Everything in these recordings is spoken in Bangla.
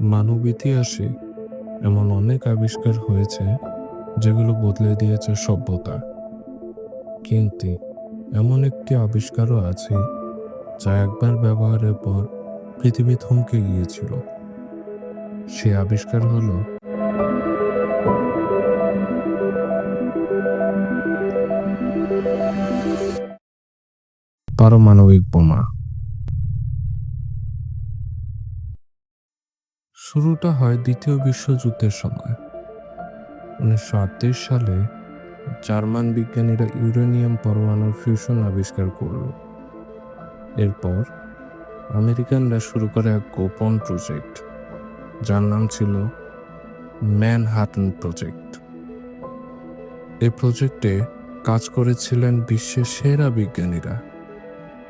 মানব ইতিহাসে এমন অনেক আবিষ্কার হয়েছে, যেগুলো বদলে দিয়েছে সভ্যতা। কিন্তু এমন একটি আবিষ্কারও আছে, যা একবার ব্যবহারের পর পৃথিবী থমকে গিয়েছিল। সে আবিষ্কার হলো পারমাণবিক বোমা। শুরুটা হয় দ্বিতীয় বিশ্বযুদ্ধের সময়। উনিশশো আটত্রিশ সালে জার্মান বিজ্ঞানীরা ইউরেনিয়াম পরমাণুর ফিউশন আবিষ্কার করল। এরপর আমেরিকানরা শুরু করে এক গোপন প্রজেক্ট, যার নাম ছিল ম্যানহাটন প্রজেক্ট। এই প্রজেক্টে কাজ করেছিলেন বিশ্বের সেরা বিজ্ঞানীরা।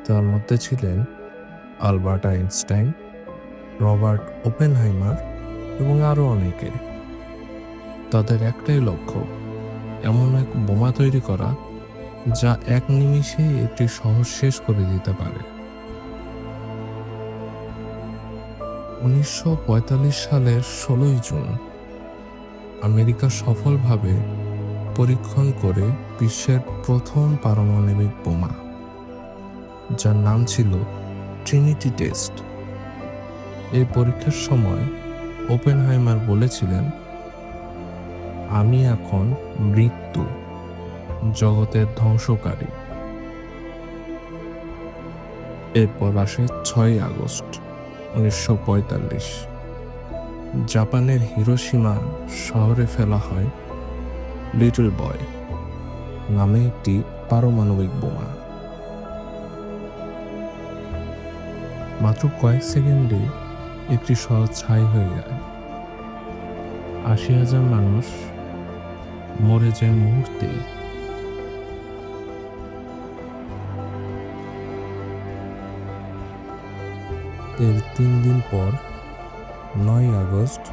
তার মধ্যে ছিলেন আলবার্ট আইনস্টাইন রবার্ট ওপেনহাইমার এবং আরও অনেকে। তাদের একটাই লক্ষ্য, এমন এক বোমা তৈরি করা যা এক নিমিষে একটি শহর শেষ করে দিতে পারে। উনিশশো পঁয়তাল্লিশ সালের ষোলোই জুন, আমেরিকা সফলভাবে পরীক্ষণ করে বিশ্বের প্রথম পারমাণবিক বোমা, যার নাম ছিল ট্রিনিটি টেস্ট এই পরীক্ষার সময় ওপেনহাইমার বলেছিলেন, আমি এখন মৃত্যু, জগতের ধ্বংসকারী। এরপর আসে ছয় আগস্ট, উনিশশো পঁয়তাল্লিশ। জাপানের হিরোসীমা শহরে ফেলা হয় লিটল বয় নামে একটি পারমাণবিক বোমা। মাত্র কয়েক সেকেন্ডে একটি শহর ছাই হয়ে যায়। আশি হাজার মানুষ মরে যায় মুহূর্তেই। এর তিন দিন পর, নয় আগস্ট,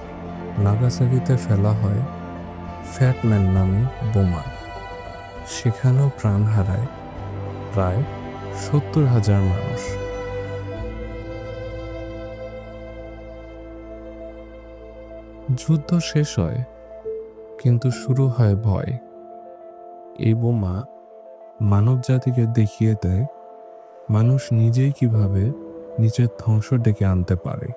নাগাসাকিতে ফেলা হয় ফ্যাটম্যান নামে বোমা। সেখানেও প্রাণ হারায় প্রায় সত্তর হাজার মানুষ। যুদ্ধ শেষ হয়, কিন্তু শুরু হয় ভয়। এই বোমা মানব জাতিকে দেখিয়ে দেয়, মানুষ নিজেই কীভাবে নিজের ধ্বংস ডেকে আনতে পারে।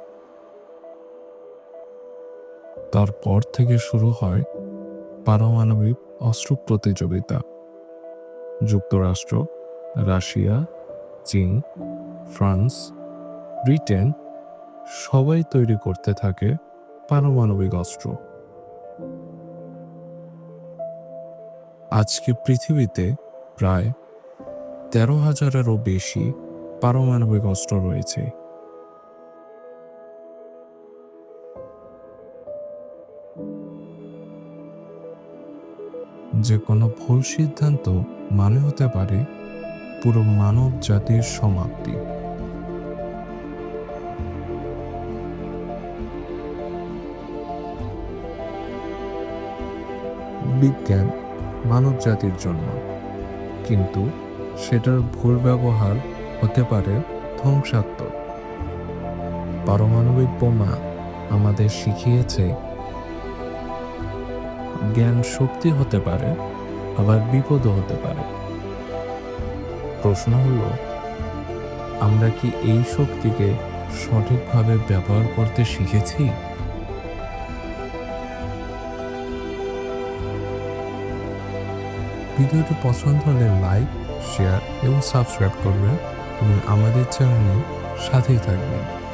তারপর থেকে শুরু হয় পারমাণবিক অস্ত্র প্রতিযোগিতা। যুক্তরাষ্ট্র, রাশিয়া, চীন, ফ্রান্স, ব্রিটেন সবাই তৈরি করতে থাকে পারমাণবিক অস্ত্র। আজকে পৃথিবীতে প্রায় তেরো হাজারেরও বেশি পারমাণবিক অস্ত্র রয়েছে। যে কোনো ভুল সিদ্ধান্ত মানে হতে পারে পুরো মানব জাতির সমাপ্তি। বিজ্ঞান মানব জাতির জন্য। কিন্তু সেটার ভুল ব্যবহার হতে পারে ধ্বংসাত্মক। পারমাণবিক বোমা আমাদের শিখিয়েছে। জ্ঞান শক্তি হতে পারে, আবার বিপদও হতে পারে। প্রশ্ন হলো, আমরা কি এই শক্তিকে সঠিকভাবে ব্যবহার করতে শিখেছি? ভিডিওটি পছন্দ হলে লাইক শেয়ার এবং সাবস্ক্রাইব করবেন। এবং আমাদের চ্যানেলে সাথেই থাকবেন।